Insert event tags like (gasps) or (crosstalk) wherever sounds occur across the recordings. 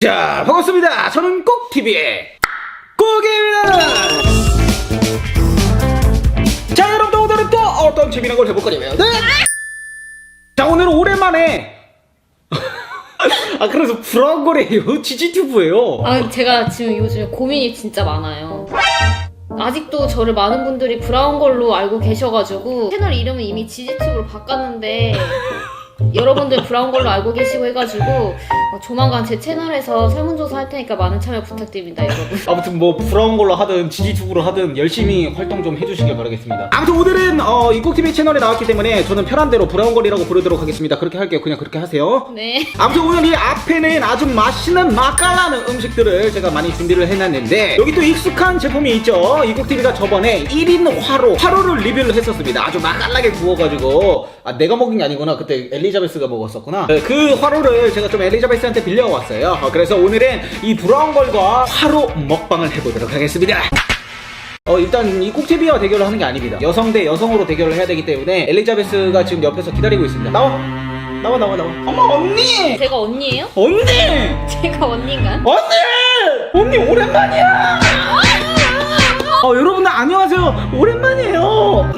자, 반갑습니다. 저는 꼭TV의 꼭입니다. 자, 여러분들 오늘은 또 어떤 재미난 걸 해볼 거냐면 네. 자, 오늘은 오랜만에 (laughs) 아, 그래서 브라운 거래요. 지지튜브예요. 아, 제가 지금 요즘에 고민이 진짜 많아요. 아직도 저를 많은 분들이 브라운 걸로 알고 계셔가지고 채널 이름은 이미 지지튜브로 바꿨는데 여러분들 브라운 걸로 알고 계시고 해가지고 어, 조만간 제 채널에서 설문조사 할 테니까 많은 참여 부탁드립니다, 여러분. (laughs) 아무튼 뭐 브라운 걸로 하든 지지튜브로 하든 열심히 활동 좀 해주시길 바라겠습니다. 아무튼 오늘은 어, 이국TV 채널에 나왔기 때문에 저는 편한 대로 브라운 걸이라고 부르도록 하겠습니다. 그렇게 할게요. 그냥 그렇게 하세요. 네. 아무튼 오늘 이 앞에는 아주 맛있는 맛깔나는 음식들을 제가 많이 준비를 해놨는데 여기 또 익숙한 제품이 있죠 이국TV가 저번에 1인 화로 화로를 리뷰를 했었습니다 아주 맛깔나게 구워가지고 아 내가 먹은 게 아니구나 그때 엘리자베스가 먹었었구나 네, 그 화로를 제가 좀 엘리자베스 한테 빌려왔어요 어, 그래서 오늘은 이 브라운 걸과 화로 먹방을 해보도록 하겠습니다 어 일단 이 꼭제비와 대결을 하는 게 아닙니다 여성 대 여성으로 대결을 해야 되기 때문에 엘리자베스가 지금 옆에서 기다리고 있습니다 나와 나와 나와 나와 어머 언니 제가 언니예요? 언니 제가 언니인가요? 언니! 언니 오랜만이야! 어, 여러분들 안녕하세요. 오랜만이에요.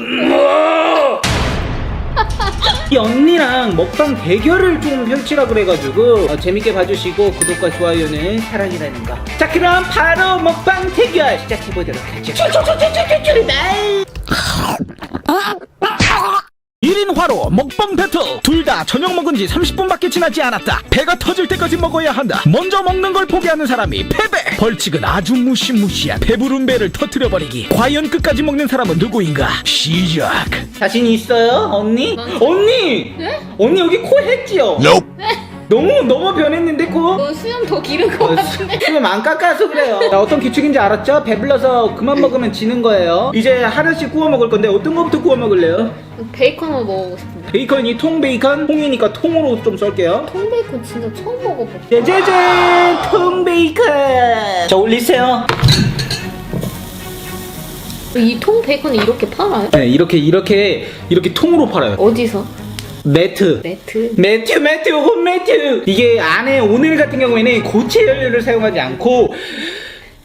이 언니랑 먹방 대결을 좀 펼치라 그래가지고 어, 재밌게 봐주시고 구독과 좋아요는 사랑이라는 거. 자 그럼 바로 먹방 대결 시작해보도록 하죠. 출출 1인 화로 먹방 배틀. 둘 다 저녁 먹은 지 30분밖에 지나지 않았다. 배가 터질 때까지 먹어야 한다. 먼저 먹는 걸 포기하는 사람이 패배. 벌칙은 아주 무시무시한 배부른 배를 터트려버리기. 과연 끝까지 먹는 사람은 누구인가? 시작. 자신 있어요 언니? 언니! 언니 여기 코 했지요? 너무 너무 변했는데 코? 너 수염 더 기른 것 같은데? 수염 안 깎아서 그래요. 자, 어떤 규칙인지 알았죠? 배불러서 그만 먹으면 지는 거예요. 이제 하나씩 구워 먹을 건데 어떤 거부터 구워 먹을래요? 베이컨을 먹어보고 싶은데. 베이컨이 통 베이컨? 통이니까 통으로 좀 썰게요. 통베이컨 진짜 처음 먹어봐. 짜자잔! 통 베이컨! 자, 올리세요. 이 통 베이컨이 이렇게 팔아요? 네, 이렇게, 이렇게, 이렇게 통으로 팔아요. 어디서? 매트. 매트? 매튜 매튜 홈 매튜 이게 안에 오늘 같은 경우에는 고체 연료를 사용하지 않고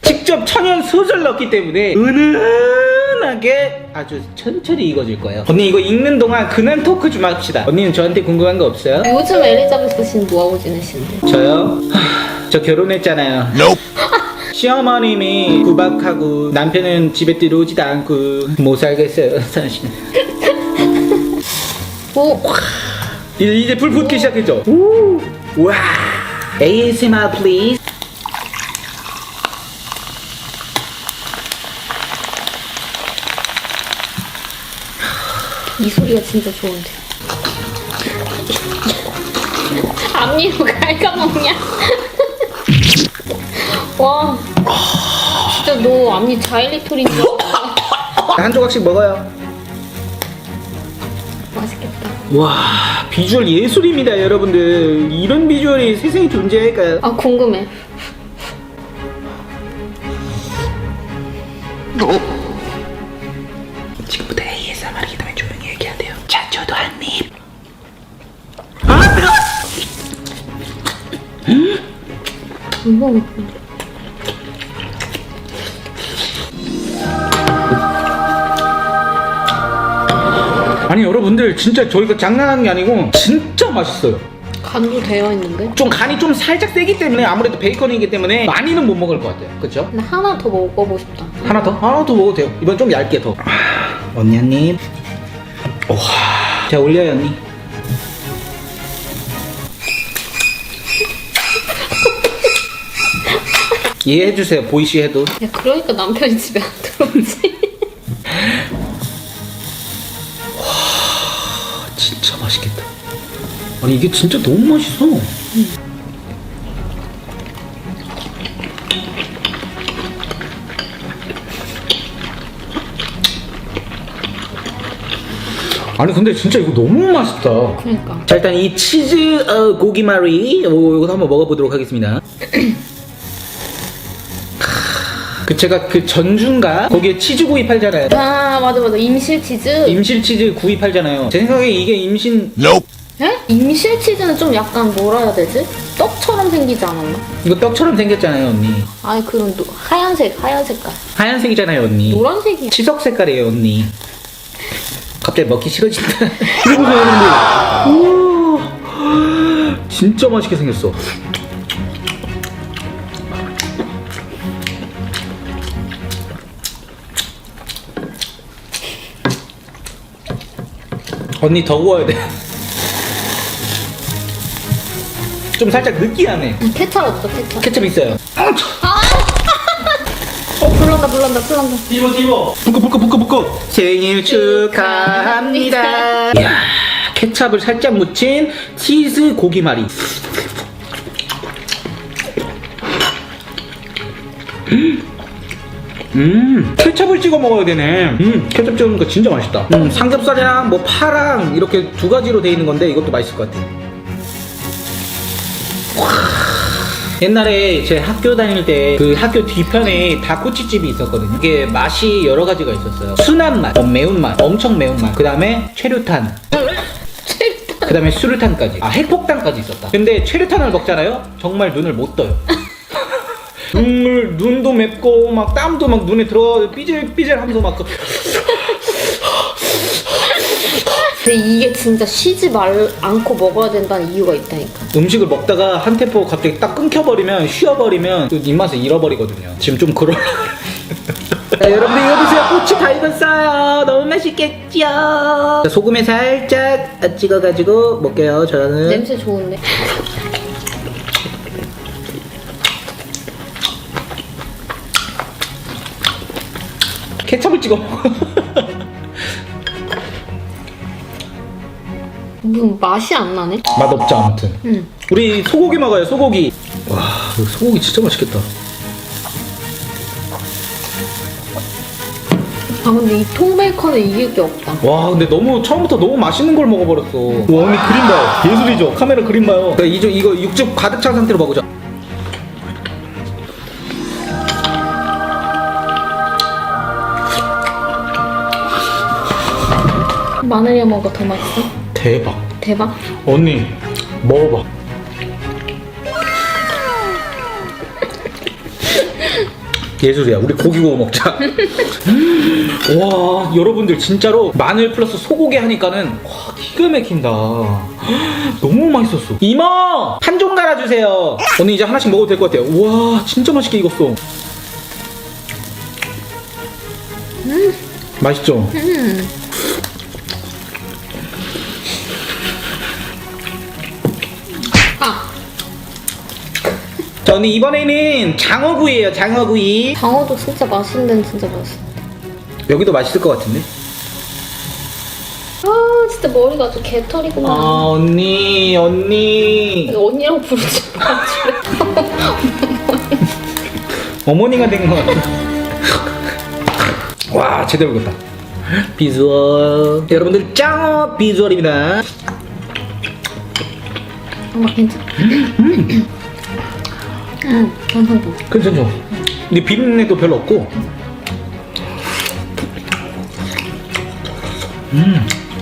직접 천연 소스를 넣기 때문에 은은하게 아주 천천히 익어질 거예요 언니 이거 익는 동안 근황 토크 좀 합시다 언니는 저한테 궁금한 거 없어요? 요즘 엘리자베스 씨는 뭐하고 지내시는데? 저요? 하, (sighs) 저 결혼했잖아요 (laughs) 시어머님이 구박하고 남편은 집에 들어오지도 않고 못 살겠어요 사실 (laughs) 뭐, 이제, 이제 불 붙기 시작했죠? 우, 와 ASMR please 이 소리가 진짜 좋은데. 앞니로 갉아먹냐? (laughs) 와, 진짜 너 앞니 자일리톨인 줄 알았어. 한 조각씩 먹어요. 와 비주얼 예술입니다 여러분들. 이런 비주얼이 세상에 존재할까요? 아, 궁금해. 지금부터 ASMR이기 때문에 조용히 얘기해야 돼요. 자 저도 한입. 아 뜨거 이거 아니 여러분들 진짜 저희가 장난하는 게 아니고 진짜 맛있어요 간도 되어 있는데? 좀 간이 좀 살짝 세기 때문에 아무래도 베이컨이기 때문에 많이는 못 먹을 것 같아요 그쵸? 나 하나 더 먹어보고 싶다. 하나 더? 하나 더 먹어도 돼요 이번 좀 얇게 더 언니 한 입 와. 자 올려요 언니 (laughs) 이해해주세요 보이시 해도 야, 그러니까 남편이 집에 안 들어오지. 맛있겠다. 아니 이게 진짜 너무 맛있어. 아니 근데 진짜 이거 너무 맛있다. 그러니까. 자 일단 이 치즈 어, 고기말이 요- 요거 한번 먹어보도록 하겠습니다 (clears throat) 그 제가 그 전주인가? 거기에 치즈 구이 팔잖아요. 아, 맞아, 맞아. 임실 치즈. 임실 치즈 구이 팔잖아요. 제 생각에 이게 임신 에? 임실 치즈는 좀 약간 뭐라 해야 되지? 떡처럼 생기지 않았나? 이거 떡처럼 생겼잖아요 언니. 아니 그런 노, 하얀색 하얀 색깔. 하얀색이잖아요 언니. 노란색이 치석 색깔이에요 언니. 갑자기 먹기 싫어진다. 이거 보세요 여러분들 우와, 진짜 맛있게 생겼어 언니 더 구워야 돼. 좀 살짝 느끼하네. 케찹 없어 케찹. 케첩 있어요. (laughs) 어 불난다 불난다 불난다. 뒤로 뒤로 묶어 묶어 묶어 묶어 생일 축하합니다. 이야 케찹을 살짝 묻힌 치즈 고기말이. 음 케찹을 찍어 먹어야 되네 음 케찹 찍어 먹으니까 진짜 맛있다 음 삼겹살이랑 뭐 파랑 이렇게 두 가지로 돼 있는 건데 이것도 맛있을 것 같아 옛날에 제 학교 다닐 때 그 학교 뒤편에 닭꼬치집이 있었거든요. 이게 맛이 여러 가지가 있었어요. 순한 맛, 어, 매운 맛, 엄청 매운 맛. 그 다음에 최루탄. 그 다음에 수류탄까지. 아, 핵폭탄까지 있었다. 근데 최루탄을 먹잖아요? 정말 눈을 못 떠요. (laughs) 눈물, 눈도 맵고, 막 땀도 막 눈에 들어가 삐질삐질 하면서 막. 그- 근데 이게 진짜 쉬지 말 않고 먹어야 된다는 이유가 있다니까 음식을 먹다가 한 템포 갑자기 딱 끊겨버리면 쉬어버리면 또 입맛을 잃어버리거든요. 지금 좀 그럴. 자, 여러분들 이거 보세요. 꼬치 다 익었어요. 너무 맛있겠죠? 자, 소금에 살짝 찍어가지고 먹게요. 저는. 냄새 좋은데 케첩을 찍어 먹어. 뭐 맛이 안 나네 맛없죠 아무튼. 응 우리 소고기 먹어요. 소고기. 와, 이거 소고기 진짜 맛있겠다. 아 근데 이 통베이컨은 이길 게 없다 와 근데 너무 처음부터 너무 맛있는 걸 먹어버렸어 와 언니 그림 봐요 예술이죠 카메라 그림 봐요 자, 이거, 이거 육즙 가득 찬 상태로 먹으자 마늘이야 먹어 더 맛있어? 대박. 대박? 언니 먹어봐. 예술이야. 우리 고기 구워 먹자. (laughs) 와 여러분들 진짜로 마늘 플러스 소고기 하니까는 와 기가 막힌다. (gasps) 너무 맛있었어. 이모 한종 갈아주세요. 언니 이제 하나씩 먹어도 될 것 같아요. 와 진짜 맛있게 익었어. 맛있죠? 음. 아자 언니 이번에는 장어구이에요 장어구이. 장어도 진짜 맛있는 데는 진짜 맛있어 여기도 맛있을 것 같은데? 아 진짜 머리가 아주 개털이구나. 아 언니 언니. 언니랑 부르지 마 (laughs) 어머니가 된 것 같아. 와 제대로 익었다. 비주얼. 여러분들 짱어 비주얼입니다 엄마 괜찮아 음 괜찮아 괜찮죠? 근데 비린내도 별로 없고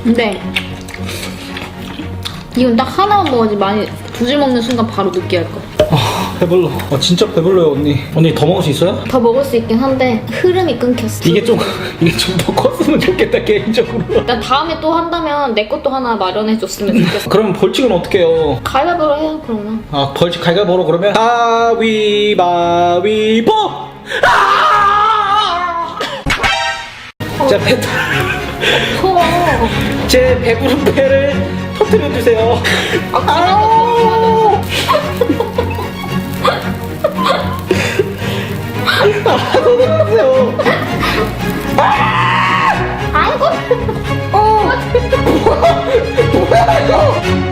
근데 이건 딱 하나만 먹어야지 많이 두 줄 먹는 순간 바로 느끼할 거. 아 배불러 아 진짜 배불러요 언니 언니 더 먹을 수 있어요? 더 먹을 수 있긴 한데 흐름이 끊겼어. 이게 좀 (laughs) 이게 좀 더 컸으면 좋겠다 개인적으로 나 다음에 또 한다면 내 것도 하나 마련해 줬으면 좋겠어. 그럼 벌칙은 어떻게 해요? 가위바위보로 해요 그러면. 아 벌칙 갈가보러 그러면 가위바위보 아! 자, 배, 커. (laughs) 제 배부른 배를 터뜨려 주세요. 아 알아서 아이고. 어. 뭐야 이거?